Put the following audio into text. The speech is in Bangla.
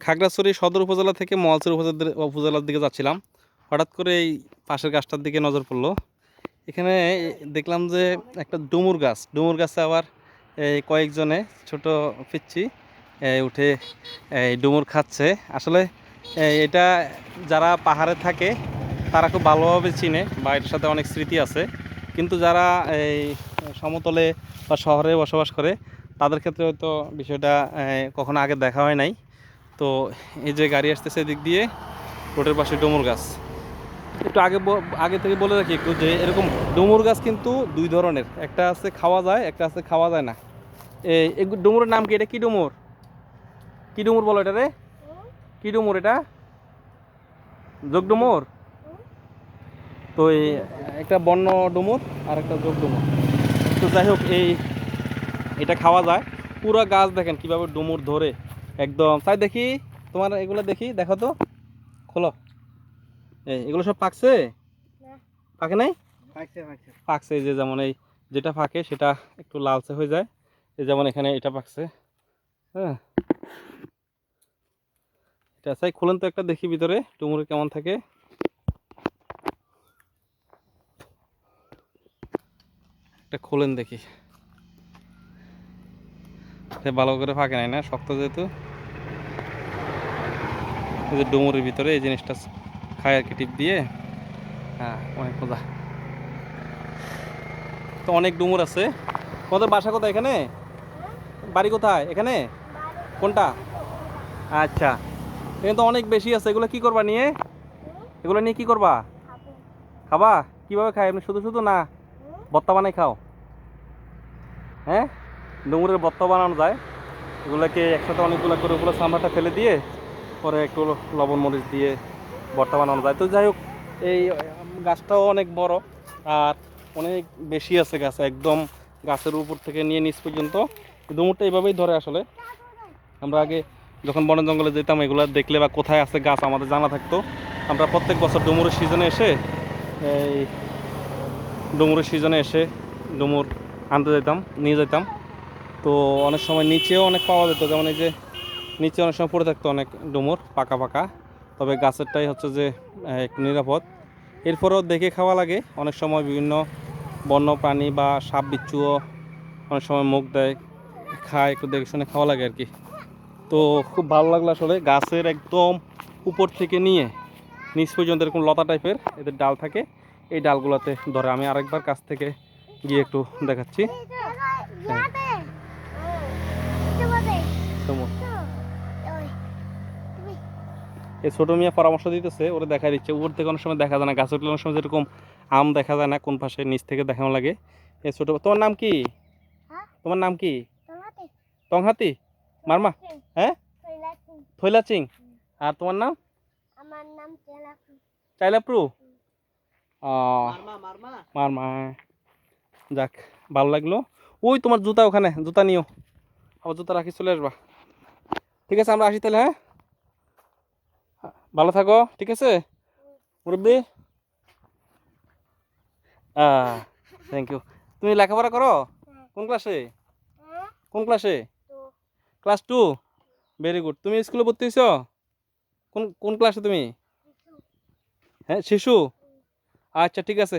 খাগড়াছড়ি সদর উপজেলা থেকে মহালছড়ি উপজেলা উপজেলার দিকে যাচ্ছিলাম। হঠাৎ করে এই পাশের গাছটার দিকে নজর পড়ল। এখানে দেখলাম যে একটা ডুমুর গাছ। ডুমুর গাছে আবার এই কয়েকজনে ছোট পিচ্ছি উঠে এই ডুমুর খাচ্ছে। আসলে এটা যারা পাহাড়ে থাকে, তারা খুব ভালোভাবে চিনে বা এটার সাথে অনেক স্মৃতি আছে। কিন্তু যারা এই সমতলে বা শহরে বসবাস করে, তাদের ক্ষেত্রে হয়তো বিষয়টা কখনো আগে দেখা হয় নাই। তো এই যে গাড়ি আসতেছে এদিক দিয়ে, রোডের পাশে ডুমুর গাছ। একটু আগে আগে থেকে বলে রাখি একটু যে এরকম ডুমুর গাছ কিন্তু দুই ধরনের। একটা আছে খাওয়া যায়, একটা আছে খাওয়া যায় না। এই ডুমুরের নাম কি? এটা কি ডুমুর? কি ডুমুর বলো এটা রে? কি ডুমুর এটা? যোগ ডুমুর? তো এই, একটা বন্য ডুমুর আর একটা যোগ ডুমুর। তো যাই হোক, এই, এটা খাওয়া যায়। পুরো গাছ দেখেন কীভাবে ডুমুর ধরে। একদম। তাই দেখি। তোমার এগুলো দেখি দেখো তো। খোলো। এই এগুলো সব পাকছে? পাকে নাই? পাকছে এই যে যেমন এই যেটা পাকে সেটা একটু লালচে হয়ে যায়। এই যেমন এখানে এটা পাকছে। হ্যাঁ। এটা চাই খুলেন তো একটা দেখি ভিতরে টুমুর কেমন থাকে। একটা খোলেন দেখি। সে ভালো করে ফাঁকে নাই না শক্ত যেহেতু। যে ডুমুরের ভিতরে এই জিনিসটা খায় আর কি টিপ দিয়ে। হ্যাঁ অনেক মজা। তো অনেক ডুমুর আছে। তোমাদের বাসা কোথায় এখানে? বাড়ি কোথায়? এখানে? কোনটা? আচ্ছা। এখানে তো অনেক বেশি আছে। এগুলো কি করবা নিয়ে? এগুলো নিয়ে কি করবা? খাবা? কীভাবে খাই এমনি শুধু শুধু না? বত্তা বানাই খাও। হ্যাঁ? ডুমুরের বত্তা বানানো যায়। এগুলোকে একসাথে অনেকগুলো করে ওগুলো সামরাটা ফেলে দিয়ে পরে একটু লবণ মরিচ দিয়ে ভর্তা বানানো যায়। তো যাই হোক, এই গাছটাও অনেক বড় আর অনেক বেশি আছে গাছ, একদম গাছের উপর থেকে নিয়ে নিচ পর্যন্ত। ডুমুরটা এইভাবেই ধরে আসলে। আমরা আগে যখন বন জঙ্গলে যেতাম, এগুলো দেখলে বা কোথায় আছে গাছ আমাদের জানা থাকতো। আমরা প্রত্যেক বছর ডুমুরের সিজনে এসে এই ডুমুরের সিজনে এসে ডুমুর আনতে যেতাম, নিয়ে যেতাম। তো অনেক সময় নিচেও অনেক পাওয়া যেত, যেমন এই যে নিচে অনেক সময় পড়ে থাকতো অনেক ডুমুর, পাকা পাকা। তবে গাছেরটাই হচ্ছে যে একটু নিরাপদ। এরপরেও দেখে খাওয়া লাগে, অনেক সময় বিভিন্ন বন্য প্রাণী বা সাপ বিচ্ছুও অনেক সময় মুখ দেয়, খায়, একটু দেখে শুনে খাওয়া লাগে আর কি তো খুব ভালো লাগল আসলে, গাছের একদম উপর থেকে নিয়ে নিচ পর্যন্ত এরকম লতা টাইপের এদের ডাল থাকে, এই ডালগুলোতে ধরে আমি আরেকবার কাছ থেকে গিয়ে একটু দেখাচ্ছি তোমার এই ছোট মিয়া পরামর্শ দিতেছে ওরা দেখা দিচ্ছে উপর থেকে অনেক সময় দেখা যায় না গাছ উঠলে অনেক সময় যেরকম আম দেখা যায় না কোন পাশে নিচ থেকে দেখানো লাগে। এই ছোট তোমার নাম কি? হ্যাঁ? তোমার নাম কি? টংহাতি। মারমা? হ্যাঁ? থৈলা চিং। আর তোমার নাম? আমার নাম চাইলাপ্রু ও মারমা যাক ভালো লাগল। ওই তোমার জুতা ওখানে জুতা নিও। আবার জুতা রাখি চলে আসবা। ঠিক আছে আমরা আসি তাহলে হ্যাঁ? ভালো থাকো, ঠিক আছে? মুরব্বী? থ্যাংক ইউ তুমি লেখাপড়া করো? কোন ক্লাসে কোন ক্লাসে ক্লাস টু ভেরি গুড তুমি স্কুলে ভর্তি হয়েছ? কোন কোন ক্লাসে তুমি? হ্যাঁ শিশু? আচ্ছা ঠিক আছে।